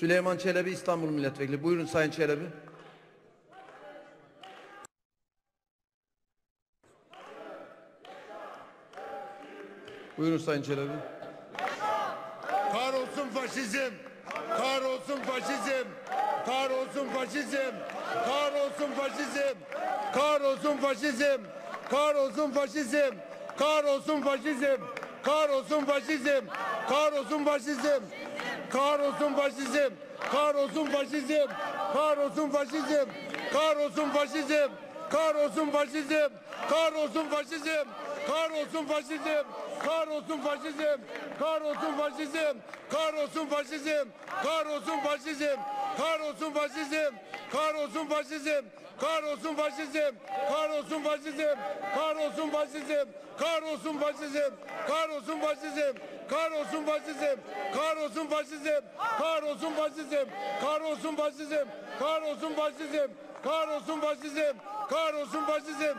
Süleyman Çelebi İstanbul Milletvekili. Buyurun Sayın Çelebi. Buyurun Sayın Çelebi. Kahrolsun faşizm! Kahrolsun faşizm! Kahrolsun faşizm! Kahrolsun faşizm! Kahrolsun faşizm! Kahrolsun faşizm! Kahrolsun faşizm! Kahrolsun faşizm! Kahrolsun faşizm! Kahrolsun faşizm! Kahrolsun faşizm! Kahrolsun faşizm! Kahrolsun faşizm! Kahrolsun faşizm! Kahrolsun faşizm! Kahrolsun faşizm! Kahrolsun faşizm! Kahrolsun faşizm! Kahrolsun faşizm! Kahrolsun faşizm! Kahrolsun faşizm! Kahrolsun faşizm! Kahrolsun faşizm! Kahrolsun faşizm! Kahrolsun faşizm! Kahrolsun faşizm! Kahrolsun faşizm! Kahrolsun faşizm! Kahrolsun faşizm! Kahrolsun faşizm! Kahrolsun faşizm! Kahrolsun faşizm! Kahrolsun faşizm! Kahrolsun faşizm!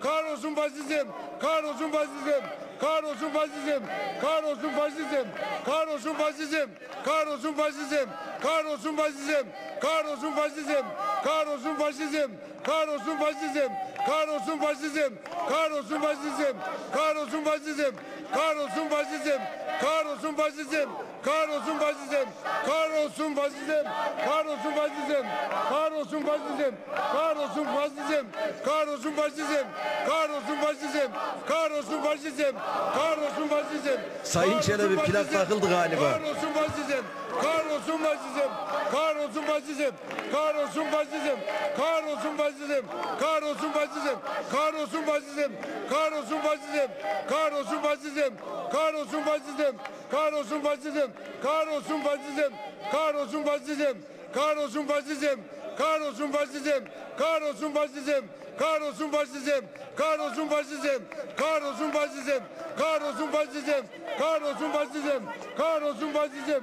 Kahrolsun faşizm! Kahrolsun faşizm! Kahrolsun faşizm! Kahrolsun faşizm! Kahrolsun faşizm! Kahrolsun faşizm! Kahrolsun faşizm! Kahrolsun faşizm! Kahrolsun faşizm! Kahrolsun faşizm! Kahrolsun faşizm! Kahrolsun faşizm! Kahrolsun faşizm! Kahrolsun faşizm! Kahrolsun faşizm! Kahrolsun faşizm! Kahrolsun faşizm! Kahrolsun faşizm! Kahrolsun faşizm! Kahrolsun faşizm! Kahrolsun faşizm! Kahrolsun faşizm! Kahrolsun faşizm! Kahrolsun faşizm! Sayın Çelebi, plak takıldı galiba. Kahrolsun faşizm! Kahrolsun faşizm! Kahrolsun faşizm! Kahrolsun faşizm! Kahrolsun faşizm! Kahrolsun faşizm! Kahrolsun faşizm! Kahrolsun faşizm! Kahrolsun faşizm! Kahrolsun faşizm! Kahrolsun faşizm! Kahrolsun faşizm! Kahrolsun faşizm! Kahrolsun faşizm! Kahrolsun faşizm! Kahrolsun faşizm! Kahrolsun faşizm! Kahrolsun faşizm! Kahrolsun faşizm! Kahrolsun faşizm! Kahrolsun faşizm! Kahrolsun faşizm!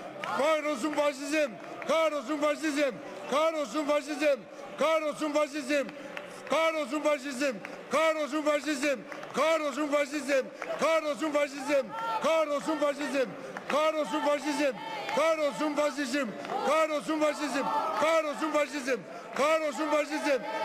Kahrolsun faşizm! Kahrolsun faşizm! Kahrolsun faşizm! Kahrolsun faşizm! Kahrolsun faşizm! Kahrolsun faşizm! Kahrolsun faşizm! Kahrolsun faşizm! Kahrolsun faşizm! Kahrolsun faşizm! Kahrolsun faşizm! Kahrolsun faşizm! Kahrolsun faşizm! Kahrolsun faşizm!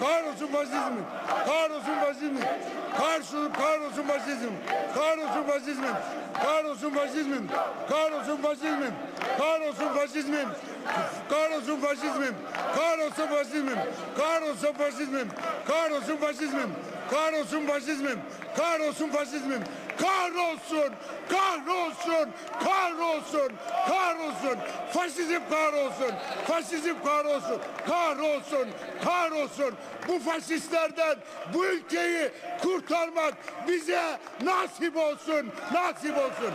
Kahrolsun faşizm! Kahrolsun faşizm! Kahrolsun kahrolsun faşizm! Kahrolsun faşizm! Kahrolsun faşizm! Kahrolsun faşizm! Kahrolsun faşizm! Kahrolsun faşizm! Kahrolsun faşizm! Kahrolsun faşizm! Kahrolsun faşizm! Kahrolsun faşizm! Kahrolsun faşizm! Kahrolsun, kahrolsun, kahrolsun, kahrolsun. Faşizm kahrolsun, faşizm kahrolsun, kahrolsun, kahrolsun. Bu faşistlerden bu ülkeyi kurtarmak bize nasip olsun, nasip olsun.